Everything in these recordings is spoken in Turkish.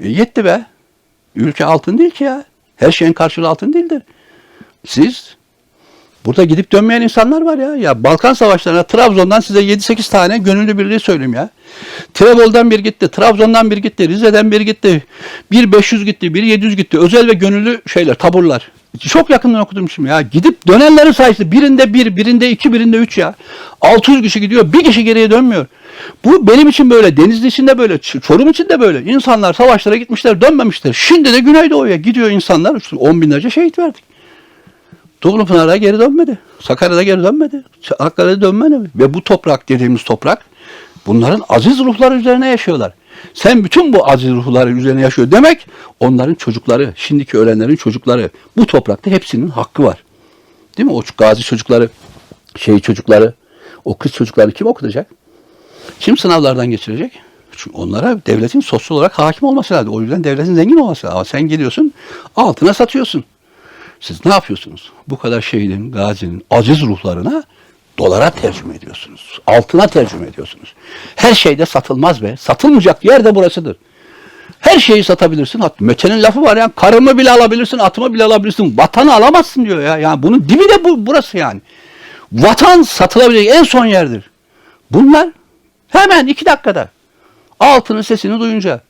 E, yetti be. Ülke altın değil ki ya. Her şeyin karşılığı altın değildir. Siz burada gidip dönmeyen insanlar var ya. Ya Balkan Savaşları'na Trabzon'dan size 7-8 tane gönüllü birliği söyleyeyim ya. Trebol'dan bir gitti, Trabzon'dan bir gitti, Rize'den bir gitti. Bir 500 gitti, bir 700 gitti. Özel ve gönüllü şeyler, taburlar. Çok yakından okudum şimdi ya. Gidip dönenlerin sayısı birinde bir, birinde iki, birinde üç ya. 600 kişi gidiyor, bir kişi geriye dönmüyor. Bu benim için böyle, Denizli için de böyle, Çorum için de böyle. İnsanlar savaşlara gitmişler, dönmemişler. Şimdi de Güneydoğu'ya gidiyor insanlar. İşte On binlerce şehit verdik. Doğrupınar'a geri dönmedi. Sakarya'da geri dönmedi. Hakkari'de dönmedi. Ve bu toprak dediğimiz toprak bunların aziz ruhları üzerine yaşıyorlar. Sen bütün bu aziz ruhları üzerine yaşıyor demek onların çocukları, şimdiki ölenlerin çocukları bu toprakta hepsinin hakkı var. Değil mi? O gazi çocukları, şey çocukları, o kız çocukları kim okutacak? Kim sınavlardan geçirecek? Çünkü onlara devletin sosyal olarak hakim olması lazım. O yüzden devletin zengin olması lazım. Ama sen geliyorsun altına satıyorsun. Siz ne yapıyorsunuz? Bu kadar şehidin, gazinin aziz ruhlarına dolara tercüme ediyorsunuz. Altına tercüme ediyorsunuz. Her şeyde satılmaz be. Satılmayacak yer de burasıdır. Her şeyi satabilirsin. Mete'nin lafı var ya. Karımı bile alabilirsin, atımı bile alabilirsin. Vatanı alamazsın diyor ya. Yani bunun dibi de bu, burası yani. Vatan satılabilecek en son yerdir. Bunlar hemen iki dakikada altının sesini duyunca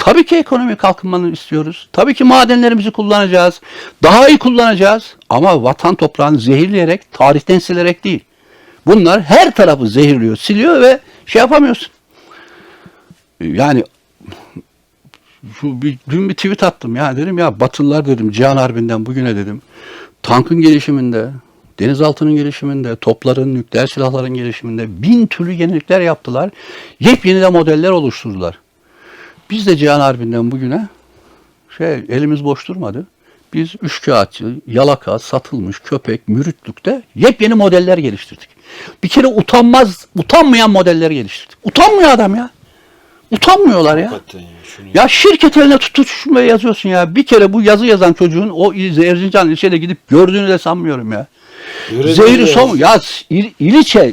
Tabii ki ekonomi kalkınmanı istiyoruz. Tabii ki madenlerimizi kullanacağız. Daha iyi kullanacağız. Ama vatan toprağını zehirleyerek, tarihten silerek değil. Bunlar her tarafı zehirliyor, siliyor ve şey yapamıyorsun. Yani şu bir, dün bir tweet attım ya dedim ya Batılılar dedim Cihan Harbi'nden bugüne dedim. Tankın gelişiminde, denizaltının gelişiminde, topların, nükleer silahların gelişiminde bin türlü yenilikler yaptılar. Yepyeni de modeller oluşturdular. Biz de Cihan Harbi'nden bugüne şey elimiz boş durmadı. Biz üçkağıtçı, yalaka, satılmış, köpek, mürütlükte yepyeni modeller geliştirdik. Bir kere utanmaz, utanmayan modeller geliştirdik. Utanmıyor adam ya. Utanmıyorlar ya. Ya. Şirket eline tutuşmaya yazıyorsun ya. Bir kere bu yazı yazan çocuğun o Erzincan ilçede gidip gördüğünü de sanmıyorum ya. Zehri son ya İl- İliç'e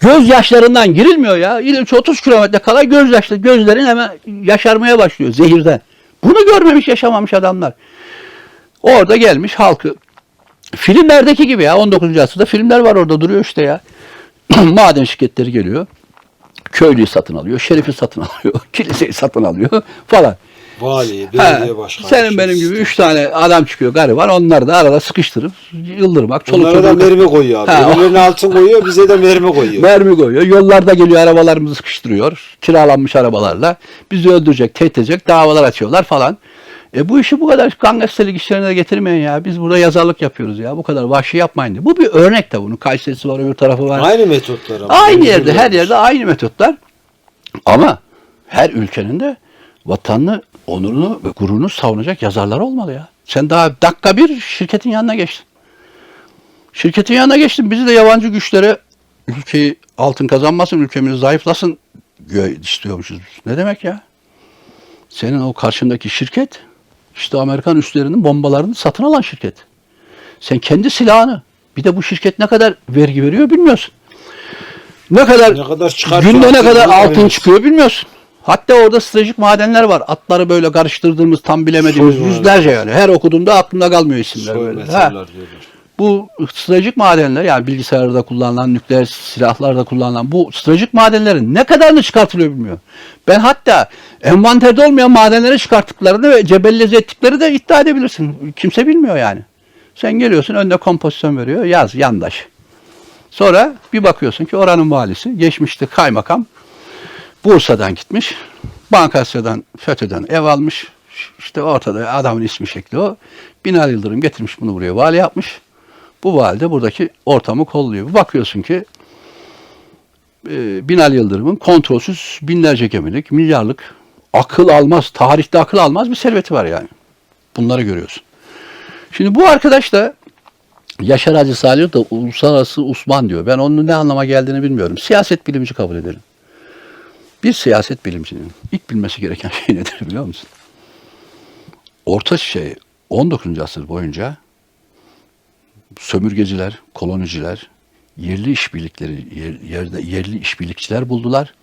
gözyaşlarından girilmiyor ya. İliç 30 kilometre kala gözyaşlı gözlerin hemen yaşarmaya başlıyor zehirden. Bunu görmemiş yaşamamış adamlar. Orada gelmiş halkı filmlerdeki gibi ya 19. asırda filmler var orada duruyor işte ya. Maden şirketleri geliyor. Köylüyü satın alıyor, şerifi satın alıyor, kiliseyi satın alıyor falan. Vali, Ha, belediye başkanı. senin şey, benim gibi sistem. üç tane adam çıkıyor gariban onları da arada sıkıştırıp yıldırmak. Çoluk Onlara da mermi koyuyor abi. Ha, Öbürlerine altın koyuyor, bize de mermi koyuyor. mermi koyuyor. Yollarda geliyor arabalarımızı sıkıştırıyor. Kiralanmış arabalarla. Bizi öldürecek, tehdit edecek davalar açıyorlar falan. E bu işi bu kadar gangsterlik işlerine de getirmeyin ya. Biz burada yazarlık yapıyoruz ya. Bu kadar vahşi yapmayın diye. Bu bir örnek de bunun. Kayseri'si var, öbür tarafı var. Aynı metotlar ama. Aynı yerde, her yerde aynı metotlar. Ama her ülkenin de vatanını, onurunu ve gururunu savunacak yazarlar olmalı ya. Sen daha dakika bir şirketin yanına geçtin. Şirketin yanına geçtin. Bizi de yabancı güçlere ülkeyi altın kazanmasın, ülkemiz zayıflasın istiyormuşuz. Ne demek ya? Senin o karşındaki şirket işte Amerikan üslerinin bombalarını satın alan şirket. Sen kendi silahını bir de bu şirket ne kadar vergi veriyor bilmiyorsun. Ne kadar, Ne kadar günde ne kadar altın çıkıyor bilmiyorsun. Hatta orada stratejik madenler var. Atları böyle karıştırdığımız tam bilemediğimiz Soy yüzlerce yani. Her okuduğumda aklımda kalmıyor isimler Soy böyle. Ha. metallar diyorlar. Bu stratejik madenler yani bilgisayarda kullanılan, nükleer silahlarda kullanılan bu stratejik madenlerin ne kadarını çıkartılıyor bilmiyorum. Ben hatta envanterde olmayan madenleri çıkarttıklarını ve cebelleze ettikleri de iddia edebilirsin. Kimse bilmiyor yani. Sen geliyorsun önüne kompozisyon veriyor yaz yandaş. Sonra bir bakıyorsun ki oranın valisi geçmişte kaymakam Bursa'dan gitmiş. Bankasya'dan FETÖ'den ev almış. İşte ortada adamın ismi şekli o. Binali Yıldırım getirmiş bunu buraya vali yapmış. Bu vali de buradaki ortamı kolluyor. Bakıyorsun ki e, Binali Yıldırım'ın kontrolsüz binlerce gemilik, milyarlık akıl almaz, tarihte akıl almaz bir serveti var yani. Bunları görüyorsun. Şimdi bu arkadaş da Yaşar Hacı Salih da uluslararası Osman diyor. Ben onun ne anlama geldiğini bilmiyorum. Siyaset bilimci kabul edelim. Bir siyaset bilimcinin ilk bilmesi gereken şey nedir biliyor musun? Orta şey 19. asır boyunca sömürgeciler, koloniciler yerli işbirlikleri yer- yerde yerli işbirlikçiler buldular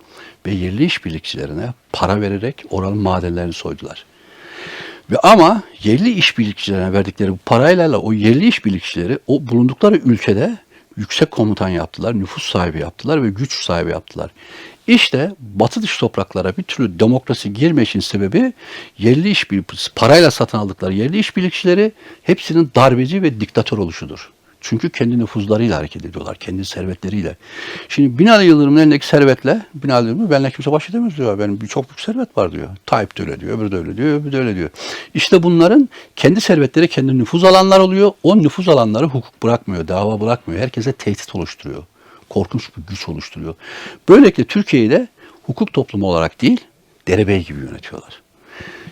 ve yerli işbirlikçilerine para vererek oranın madenlerini soydular. Ve ama yerli işbirlikçilerine verdikleri bu parayla o yerli işbirlikçileri o bulundukları ülkede yüksek komutan yaptılar, nüfus sahibi yaptılar ve güç sahibi yaptılar. İşte batı dışı topraklara bir türlü demokrasi girme sebebi yerli işbirlik parayla satın aldıkları yerli işbirlikçileri hepsinin darbeci ve diktatör oluşudur. Çünkü kendi nüfuzlarıyla hareket ediyorlar, kendi servetleriyle. Şimdi Binali Yıldırım'ın elindeki servetle, Binali Yıldırım benimle kimse baş edemez diyor. Benim bir çok büyük servet var diyor. Tayyip de öyle diyor, öbürü de öyle diyor, öbürü de öyle diyor. İşte bunların kendi servetleri kendi nüfuz alanlar oluyor. O nüfuz alanları hukuk bırakmıyor, dava bırakmıyor. Herkese tehdit oluşturuyor. Korkunç bir güç oluşturuyor. Böylelikle Türkiye'yi de hukuk toplumu olarak değil, derebey gibi yönetiyorlar.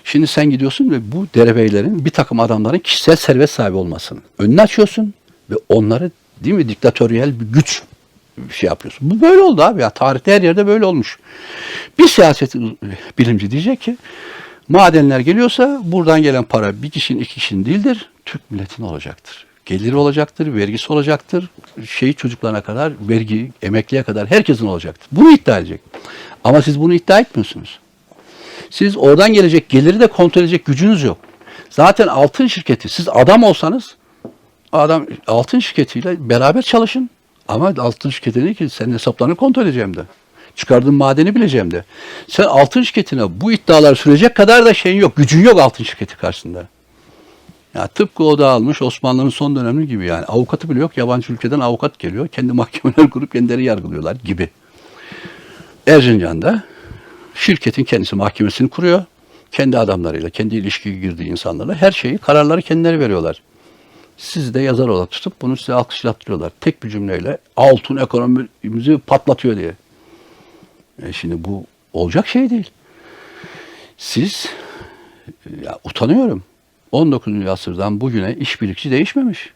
Şimdi sen gidiyorsun ve bu derebeylerin bir takım adamların kişisel servet sahibi olmasını önüne açıyorsun ve onları değil mi diktatöryel bir güç şey yapıyorsun. Bu böyle oldu abi ya. Tarihte her yerde böyle olmuş. Bir siyaset bilimci diyecek ki madenler geliyorsa buradan gelen para bir kişinin iki kişinin değildir. Türk milletinin olacaktır. Geliri olacaktır, vergisi olacaktır. Şey çocuklarına kadar, vergi, emekliye kadar herkesin olacaktır. Bunu iddia edecek. Ama siz bunu iddia etmiyorsunuz. Siz oradan gelecek geliri de kontrol edecek gücünüz yok. Zaten altın şirketi siz adam olsanız adam altın şirketiyle beraber çalışın. Ama altın şirketi değil ki senin hesaplarını kontrol edeceğim de. Çıkardığın madeni bileceğim de. Sen altın şirketine bu iddialar sürecek kadar da şeyin yok. Gücün yok altın şirketi karşısında. Ya tıpkı o da almış Osmanlı'nın son dönemi gibi yani. Avukatı bile yok. Yabancı ülkeden avukat geliyor. Kendi mahkemeler kurup kendileri yargılıyorlar gibi. Erzincan'da şirketin kendisi mahkemesini kuruyor. Kendi adamlarıyla, kendi ilişkiye girdiği insanlarla her şeyi, kararları kendileri veriyorlar. Sizi de yazar olarak tutup bunu size alkışlattırıyorlar. Tek bir cümleyle altın ekonomimizi patlatıyor diye. E şimdi bu olacak şey değil. Siz ya utanıyorum. 19. asırdan bugüne işbirlikçi değişmemiş.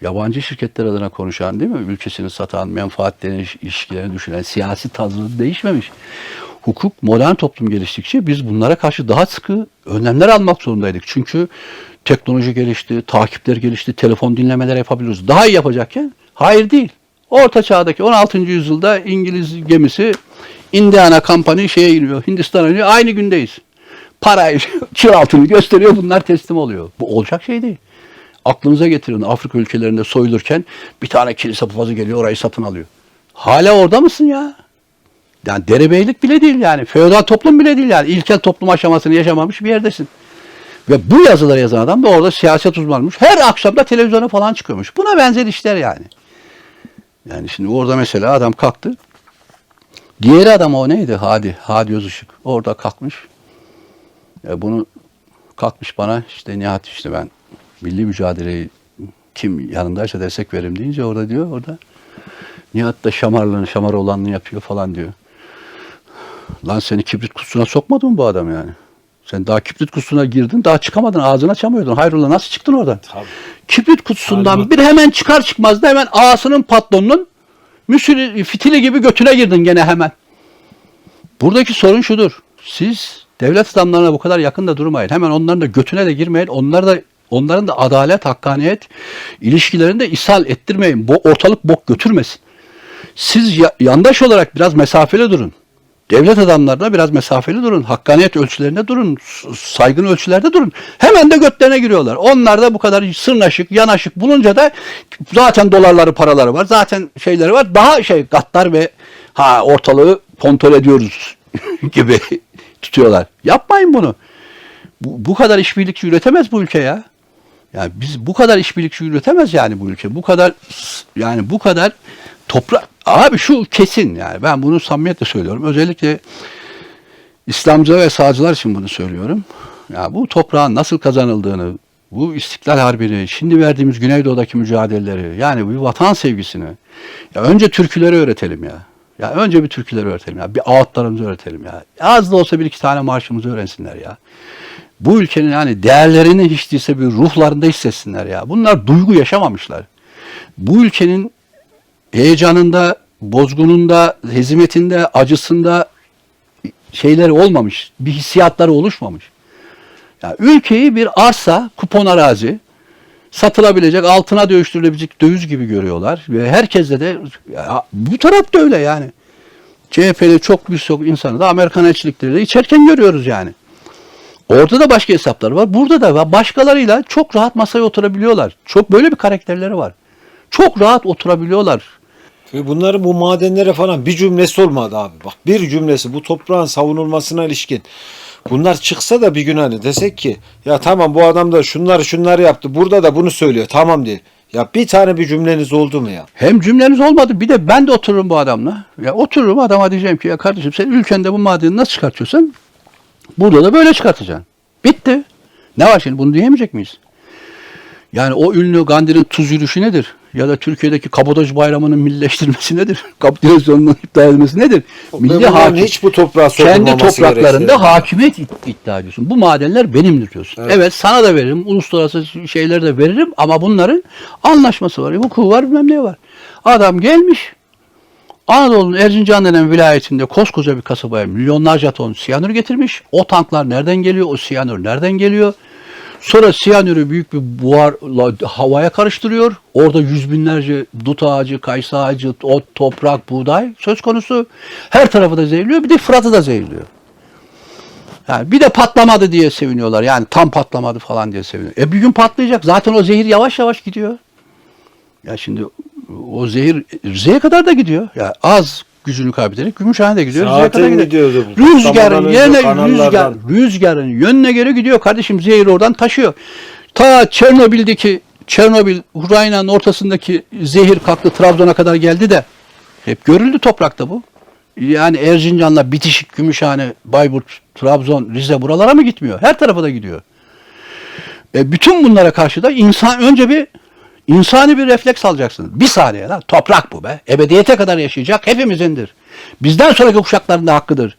Yabancı şirketler adına konuşan değil mi? Ülkesini satan, menfaatlerini, ilişkilerini düşünen, siyasi tarzı değişmemiş. Hukuk, modern toplum geliştikçe biz bunlara karşı daha sıkı önlemler almak zorundaydık. Çünkü teknoloji gelişti, takipler gelişti, telefon dinlemeler yapabiliyoruz. Daha iyi yapacakken hayır değil. Orta çağdaki 16. yüzyılda İngiliz gemisi Indiana Company şeye iniyor, Hindistan'a iniyor. Aynı gündeyiz. Parayı, çığ altını gösteriyor, bunlar teslim oluyor. Bu olacak şey değil. Aklınıza getirin Afrika ülkelerinde soyulurken bir tane kilise papazı geliyor orayı satın alıyor. Hala orada mısın ya? Yani derebeylik bile değil yani. Feodal toplum bile değil yani. İlkel toplum aşamasını yaşamamış bir yerdesin. Ve bu yazıları yazan adam da orada siyaset uzmanmış. Her akşam da televizyona falan çıkıyormuş. Buna benzer işler yani. Yani şimdi orada mesela adam kalktı. Diğeri adam o neydi? Hadi, Hadi Özışık. Orada kalkmış. Ya bunu kalkmış bana işte Nihat işte ben milli mücadeleyi kim yanındaysa destek verim deyince orada diyor orada Nihat da şamarlığını şamar olanını yapıyor falan diyor. Lan seni kibrit kutusuna sokmadı mı bu adam yani? Sen daha kibrit kutusuna girdin daha çıkamadın ağzını açamıyordun. Hayrola nasıl çıktın oradan? Tabii. Kibrit kutusundan Talimat. bir hemen çıkar çıkmaz da hemen ağasının patronunun müsülü, fitili gibi götüne girdin gene hemen. Buradaki sorun şudur. Siz devlet adamlarına bu kadar yakında durmayın. Hemen onların da götüne de girmeyin. Onlar da onların da adalet, hakkaniyet ilişkilerini de ishal ettirmeyin. Bu ortalık bok götürmesin. Siz ya- yandaş olarak biraz mesafeli durun. Devlet adamlarına biraz mesafeli durun. Hakkaniyet ölçülerinde durun. Saygın ölçülerde durun. Hemen de götlerine giriyorlar. Onlar da bu kadar sırnaşık, yanaşık bulunca da zaten dolarları, paraları var. Zaten şeyleri var. Daha şey gaddar ve ha ortalığı kontrol ediyoruz gibi tutuyorlar. Yapmayın bunu. Bu, bu kadar işbirlikçi üretemez bu ülke ya. Yani biz bu kadar işbirlikçi üretemez yani bu ülke. Bu kadar yani bu kadar toprak abi şu kesin yani ben bunu samimiyetle söylüyorum. Özellikle İslamcı ve sağcılar için bunu söylüyorum. Ya bu toprağın nasıl kazanıldığını, bu İstiklal Harbi'ni, şimdi verdiğimiz Güneydoğu'daki mücadeleleri, yani bir vatan sevgisini, ya önce türküleri öğretelim ya. Ya önce bir türküleri öğretelim ya. Bir ağıtlarımızı öğretelim ya. Az da olsa bir iki tane marşımızı öğrensinler ya. Bu ülkenin yani değerlerini hiç değilse bir ruhlarında hissetsinler ya. Bunlar duygu yaşamamışlar. Bu ülkenin heyecanında, bozgununda, hezimetinde, acısında şeyleri olmamış. Bir hissiyatları oluşmamış. Ya ülkeyi bir arsa, kupon arazi satılabilecek, altına dövüştürülebilecek döviz gibi görüyorlar. Ve herkeste de ya, bu taraf da öyle yani. CHP'li çok birçok insanı da Amerikan elçilikleri içerken görüyoruz yani. Orada da başka hesaplar var. Burada da var. Başkalarıyla çok rahat masaya oturabiliyorlar. Çok böyle bir karakterleri var. Çok rahat oturabiliyorlar. Ve bunların bu madenlere falan bir cümlesi olmadı abi. Bak bir cümlesi bu toprağın savunulmasına ilişkin. Bunlar çıksa da bir gün hani desek ki ya tamam bu adam da şunları şunları yaptı. Burada da bunu söylüyor. Tamam diye. Ya bir tane bir cümleniz oldu mu ya? Hem cümleniz olmadı bir de ben de otururum bu adamla. Ya otururum adama diyeceğim ki ya kardeşim sen ülkende bu madeni nasıl çıkartıyorsan burada da böyle çıkartacaksın. Bitti. Ne var şimdi bunu diyemeyecek miyiz? Yani o ünlü Gandhi'nin tuz yürüyüşü nedir? Ya da Türkiye'deki kabadaj bayramının millileştirilmesi nedir? Kapitülasyonun iptal edilmesi nedir? Ve Milli hakim, hiç bu toprağa kendi topraklarında gerektiğini. hakimiyet id- iddia ediyorsun. Bu madenler benimdir diyorsun. Evet. Evet. sana da veririm, uluslararası şeyleri de veririm ama bunların anlaşması var, hukuku var, bilmem ne var. Adam gelmiş, Anadolu'nun Erzincan denen vilayetinde koskoca bir kasabaya milyonlarca ton siyanür getirmiş. O tanklar nereden geliyor, o siyanür nereden geliyor? Sonra siyanürü büyük bir buharla havaya karıştırıyor. Orada yüz binlerce dut ağacı, kayısı ağacı, ot, toprak, buğday söz konusu. Her tarafı da zehirliyor. Bir de Fırat'ı da zehirliyor. Yani bir de patlamadı diye seviniyorlar. Yani tam patlamadı falan diye seviniyor. E bir gün patlayacak. Zaten o zehir yavaş yavaş gidiyor. Ya şimdi o zehir Rize'ye kadar da gidiyor. Ya az gücünü kaybederek Gümüşhane'de gidiyor. Zaten kadar gidiyor. gidiyordu bu. Patlamadan Rüzgarın yerine rüzgar, rüzgarın yönüne göre gidiyor. Kardeşim zehir oradan taşıyor. Ta Çernobil'deki Çernobil, Ukrayna'nın ortasındaki zehir kalktı Trabzon'a kadar geldi de hep görüldü toprakta bu. Yani Erzincan'la bitişik Gümüşhane, Bayburt, Trabzon, Rize buralara mı gitmiyor? Her tarafa da gidiyor. E bütün bunlara karşı da insan önce bir insani bir refleks alacaksınız. Bir saniye lan toprak bu be. Ebediyete kadar yaşayacak hepimizindir. Bizden sonraki kuşakların da hakkıdır.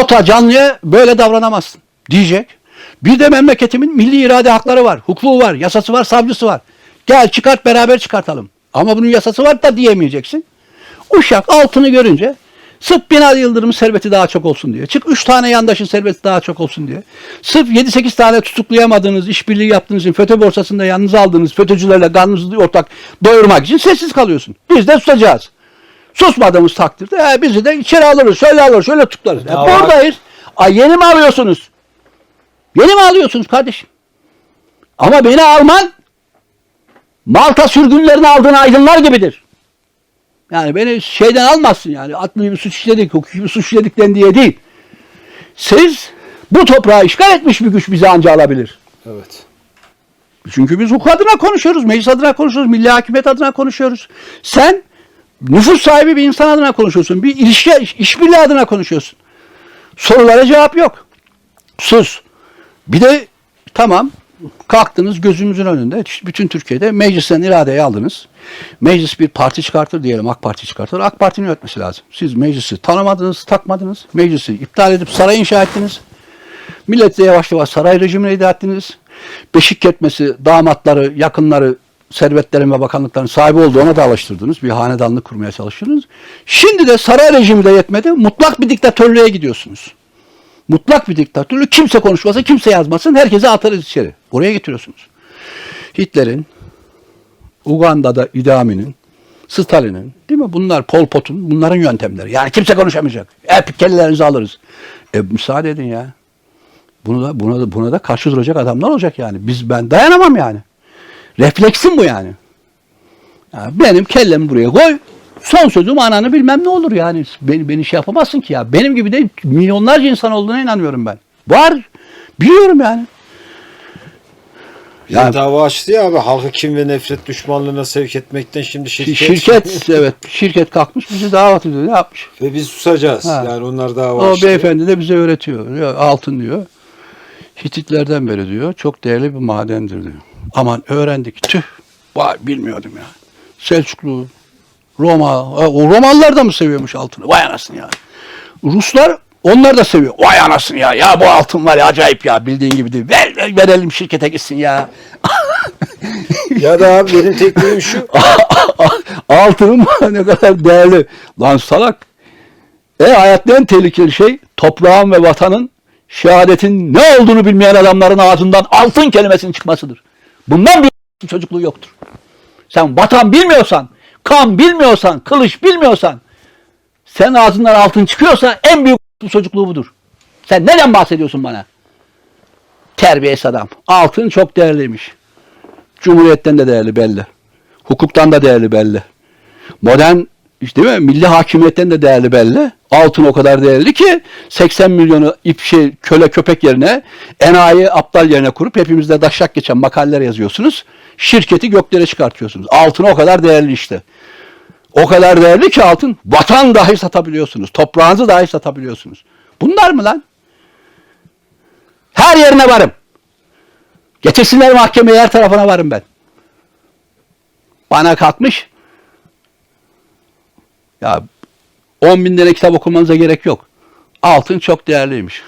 Ota canlıya böyle davranamazsın diyecek. Bir de memleketimin milli irade hakları var. Hukuku var, yasası var, savcısı var. Gel çıkart beraber çıkartalım. Ama bunun yasası var da diyemeyeceksin. Uşak altını görünce sırf Binali Yıldırım'ın serveti daha çok olsun diye. Çık 3 tane yandaşın serveti daha çok olsun diye. Sırf 7-8 tane tutuklayamadığınız, işbirliği yaptığınız için FETÖ borsasında yanınıza aldığınız FETÖ'cülerle karnınızı ortak doyurmak için sessiz kalıyorsun. Biz de susacağız. Susmadığımız takdirde e, bizi de içeri alırız, şöyle alırız, şöyle tutarız. E, buradayız. Ay yeni mi alıyorsunuz? Yeni mi alıyorsunuz kardeşim? Ama beni alman Malta sürgünlerini aldığın aydınlar gibidir. Yani beni şeyden almazsın yani. Bir suç işledik, hukuki bir suç işledikten diye değil. Siz bu toprağı işgal etmiş bir güç bizi anca alabilir. Evet. Çünkü biz hukuk adına konuşuyoruz, meclis adına konuşuyoruz, milli hakimiyet adına konuşuyoruz. Sen nüfus sahibi bir insan adına konuşuyorsun. Bir ilişki, işbirliği adına konuşuyorsun. Sorulara cevap yok. Sus. Bir de tamam kalktınız gözümüzün önünde bütün Türkiye'de meclisten iradeyi aldınız. Meclis bir parti çıkartır diyelim AK Parti çıkartır. AK Parti'nin yönetmesi lazım. Siz meclisi tanımadınız, takmadınız. Meclisi iptal edip saray inşa ettiniz. Millet de yavaş yavaş saray rejimine iddia ettiniz. Beşik ketmesi, damatları, yakınları, servetlerin ve bakanlıkların sahibi olduğu ona da alıştırdınız. Bir hanedanlık kurmaya çalıştınız. Şimdi de saray rejimi de yetmedi. Mutlak bir diktatörlüğe gidiyorsunuz. Mutlak bir diktatörlük. Kimse konuşmasın, kimse yazmasın. Herkese atarız içeri. Oraya getiriyorsunuz. Hitler'in, Uganda'da Idi Amin'in, Stalin'in, değil mi? Bunlar Pol Pot'un, bunların yöntemleri. Yani kimse konuşamayacak. Hep kellelerinizi alırız. E müsaade edin ya. Bunu da buna da buna da karşı duracak adamlar olacak yani. Biz ben dayanamam yani. Refleksim bu yani. Ya benim kellemi buraya koy. Son sözüm ananı bilmem ne olur yani. Beni, beni şey yapamazsın ki ya. Benim gibi de milyonlarca insan olduğuna inanıyorum ben. Var. Biliyorum yani. Bizim Yani- dava açtı ya abi halkı kim ve nefret düşmanlığına sevk etmekten şimdi şirket. Şirket, evet şirket kalkmış bizi davet ediyor. Ne yapmış? ve biz susacağız. Ha. Yani onlar dava O açtı. beyefendi de bize öğretiyor. Diyor, altın diyor. Hititlerden beri diyor. Çok değerli bir madendir diyor. Aman öğrendik. Tüh. Vay bilmiyordum ya. Selçuklu, Roma. ha, O Romalılar da mı seviyormuş altını? Vay anasını ya. Ruslar onlar da seviyor. Vay anasını ya. Ya bu altın var ya acayip ya. Bildiğin gibi değil. Ver, ver- verelim şirkete gitsin ya. Ya da abi benim tekniğim şu. Altının ne kadar değerli. Lan salak. E hayatta en tehlikeli şey toprağın ve vatanın şehadetin ne olduğunu bilmeyen adamların ağzından altın kelimesinin çıkmasıdır. Bundan bir çocukluğu yoktur. Sen vatan bilmiyorsan, kan bilmiyorsan, kılıç bilmiyorsan, sen ağzından altın çıkıyorsa en büyük çocukluğu budur. Sen neden bahsediyorsun bana? Terbiyesiz adam. Altın çok değerliymiş. Cumhuriyetten de değerli belli. Hukuktan da değerli belli. Modern işte değil mi? Milli hakimiyetten de değerli belli. Altın o kadar değerli ki 80 milyonu ip şey, köle köpek yerine enayi aptal yerine kurup hepimizde daşak geçen makaleler yazıyorsunuz. Şirketi göklere çıkartıyorsunuz. Altın o kadar değerli işte. O kadar değerli ki altın vatan dahi satabiliyorsunuz. Toprağınızı dahi satabiliyorsunuz. Bunlar mı lan? Her yerine varım. Getirsinler mahkemeye her tarafına varım ben. Bana kalkmış. Ya 10 bin lira kitap okumanıza gerek yok. Altın çok değerliymiş.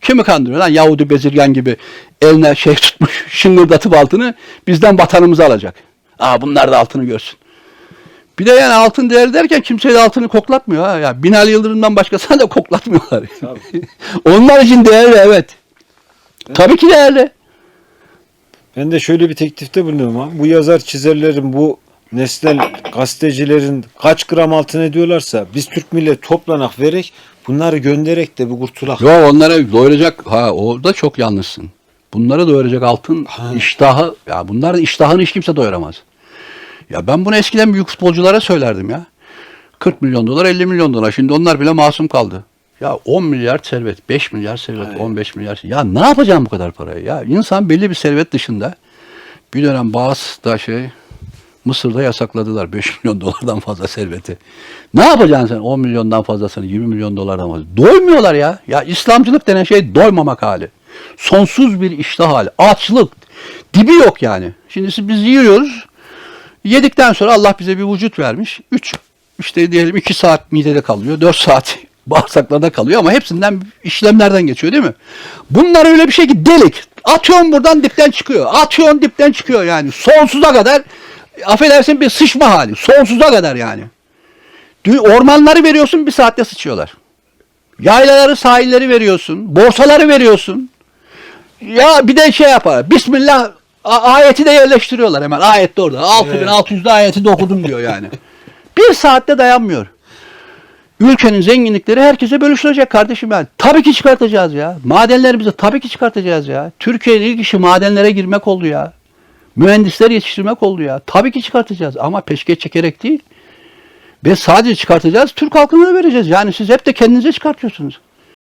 Kimi kandırıyor lan? Yahudi Bezirgan gibi eline şey tutmuş şıngırdatıp altını bizden vatanımızı alacak. Aa bunlar da altını görsün. Bir de yani altın değerli derken kimseye de altını koklatmıyor ha. Ya Binali Yıldırım'dan başkasına da koklatmıyorlar. Tabii. Onlar için değerli evet. Tabii ki değerli. Ben de şöyle bir teklifte bulunuyorum ha. Bu yazar çizerlerin bu nesnel gazetecilerin kaç gram altın ediyorlarsa biz Türk millet toplanak vererek bunları göndererek de bir kurtulak. Yo onlara doyuracak ha o da çok yanlışsın. Bunları doyuracak altın Ha. iştahı ya bunların iştahını hiç kimse doyuramaz. Ya ben bunu eskiden büyük futbolculara söylerdim ya. 40 milyon dolar 50 milyon dolar şimdi onlar bile masum kaldı. Ya 10 milyar servet, 5 milyar servet, Aynen. 15 milyar. Ya ne yapacağım bu kadar parayı? Ya insan belli bir servet dışında bir dönem bazı da şey Mısır'da yasakladılar 5 milyon dolardan fazla serveti. Ne yapacaksın sen 10 milyondan fazlasını 20 milyon dolardan fazla? Doymuyorlar ya. Ya İslamcılık denen şey doymamak hali. Sonsuz bir iştah hali. Açlık. Dibi yok yani. Şimdi biz yiyoruz. Yedikten sonra Allah bize bir vücut vermiş. 3 işte diyelim 2 saat midede kalıyor. 4 saat bağırsaklarda kalıyor ama hepsinden işlemlerden geçiyor değil mi? Bunlar öyle bir şey ki delik. Atıyorsun buradan dipten çıkıyor. Atıyorsun dipten çıkıyor yani. Sonsuza kadar affedersin bir sıçma hali. Sonsuza kadar yani. Ormanları veriyorsun bir saatte sıçıyorlar. Yaylaları, sahilleri veriyorsun. Borsaları veriyorsun. Ya bir de şey yapar. Bismillah a- ayeti de yerleştiriyorlar hemen. Ayet de orada. 6600'de ayeti de okudum diyor yani. bir saatte dayanmıyor. Ülkenin zenginlikleri herkese bölüşülecek kardeşim yani. Tabii ki çıkartacağız ya. Madenlerimizi tabii ki çıkartacağız ya. Türkiye'nin ilk işi madenlere girmek oldu ya. Mühendisler yetiştirmek oldu ya. Tabii ki çıkartacağız ama peşkeş çekerek değil. Ve sadece çıkartacağız, Türk halkına da vereceğiz. Yani siz hep de kendinize çıkartıyorsunuz.